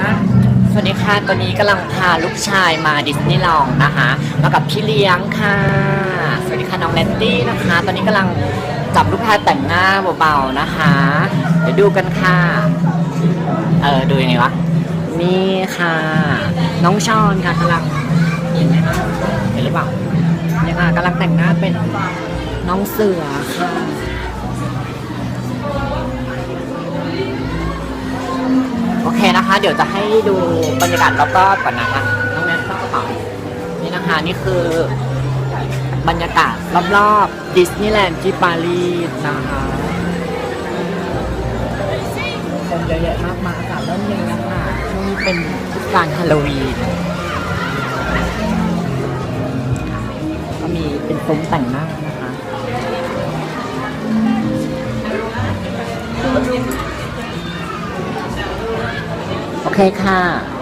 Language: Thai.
นะสวัสดีค่ะ ตอนนี้กำลังพาลูกชายมาดิสนีย์ลนด์นะคะ มากับพี่เลี้ยงค่ะ สวัสดีค่ะน้องแลนตี้นะคะ ตอนนี้กำลังจับลูกชายแต่งหน้าเบาๆนะคะ เดี๋ยวดูกันค่ะ เออดูยังไงวะ นี่ค่ะ น้องชอนค่ะกำลังเห็นไหมคะเห็นหรือเปล่าเนี่ยค่ะกำลังแต่งหน้าเป็นน้องเสือค่ะ เคนะคะ เดี๋ยวจะให้ดูบรรยากาศรอบๆก่อนนะคะน้องแนทเข้ากระเป๋านี่นะคะนี่คือบรรยากาศรอบๆดิสนีย์แลนด์ที่ปารีสนะคะคนเยอะแยะมากมายอากาศเริ่มเย็นแล้วค่ะช่วงนี้เป็นเทศกาลฮาโลวีนก็มีเป็นซุ้มแต่งหน้านะคะ เคค่ะ